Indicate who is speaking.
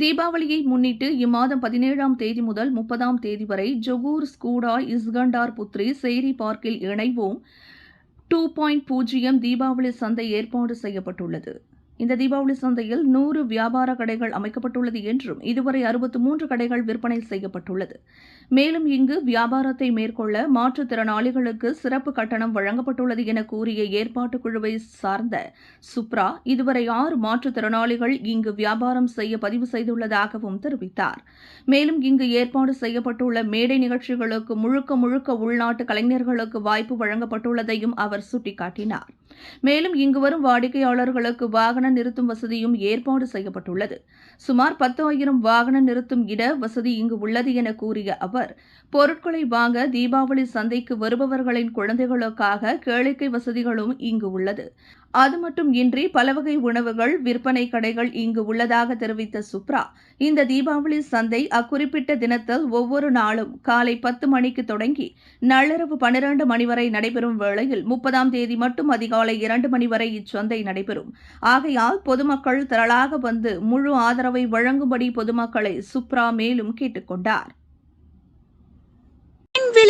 Speaker 1: தீபாவளியை முன்னிட்டு இம்மாதம் பதினேழாம் தேதி முதல் முப்பதாம் தேதி வரை ஜொகூர் ஸ்கூடா இஸ்கண்டார் புத்ரி சேரி பார்க்கில் இணைவோம். டூ பாயிண்ட் பூஜ்ஜியம் தீபாவளி சந்தை ஏற்பாடு செய்யப்பட்டுள்ளது. இந்த தீபாவளி சந்தையில் நூறு வியாபார கடைகள் அமைக்கப்பட்டுள்ளது என்றும் இதுவரை அறுபத்து மூன்று கடைகள் விற்பனை செய்யப்பட்டுள்ளது. மேலும் இங்கு வியாபாரத்தை மேற்கொள்ள மாற்றுத்திறனாளிகளுக்கு சிறப்பு கட்டணம் வழங்கப்பட்டுள்ளது என கூறிய ஏற்பாட்டுக் குழுவை சார்ந்த சுப்ரா இதுவரை ஆறு மாற்றுத்திறனாளிகள் இங்கு வியாபாரம் செய்ய பதிவு செய்துள்ளதாகவும் தெரிவித்தார். மேலும் இங்கு ஏற்பாடு செய்யப்பட்டுள்ள மேடை நிகழ்ச்சிகளுக்கு முழுக்க முழுக்க உள்நாட்டு கலைஞர்களுக்கு வாய்ப்பு வழங்கப்பட்டுள்ளதையும் அவர் சுட்டிக்காட்டினார். மேலும் இங்கு வரும் வாடிக்கையாளர்களுக்கு வாகன நிறுத்தும் வசதியும் ஏற்பாடு செய்யப்பட்டுள்ளது. சுமார் பத்து ஆயிரம் வாகன நிறுத்தும் இட வசதி இங்கு உள்ளது என கூறிய அவர் பொருட்களை வாங்க தீபாவளி சந்தைக்கு வருபவர்களின் குழந்தைகளுக்காக கேளிக்கை வசதிகளும் இங்கு உள்ளது. அது மட்டும் இன்றி பலவகை உணவுகள் விற்பனை கடைகள் இங்கு உள்ளதாக தெரிவித்த சுப்ரா இந்த தீபாவளி சந்தை அக்குறிப்பிட்ட தினத்தில் ஒவ்வொரு நாளும் காலை பத்து மணிக்கு தொடங்கி நள்ளிரவு பனிரண்டு மணி வரை நடைபெறும் வேளையில் முப்பதாம் தேதி மட்டும் அதிகாலை இரண்டு மணி வரை இச்சந்தை நடைபெறும். ஆகையால் பொதுமக்கள் திரளாக வந்து முழு ஆதரவை வழங்கும்படி பொதுமக்களை சுப்ரா மேலும் கேட்டுக்கொண்டார்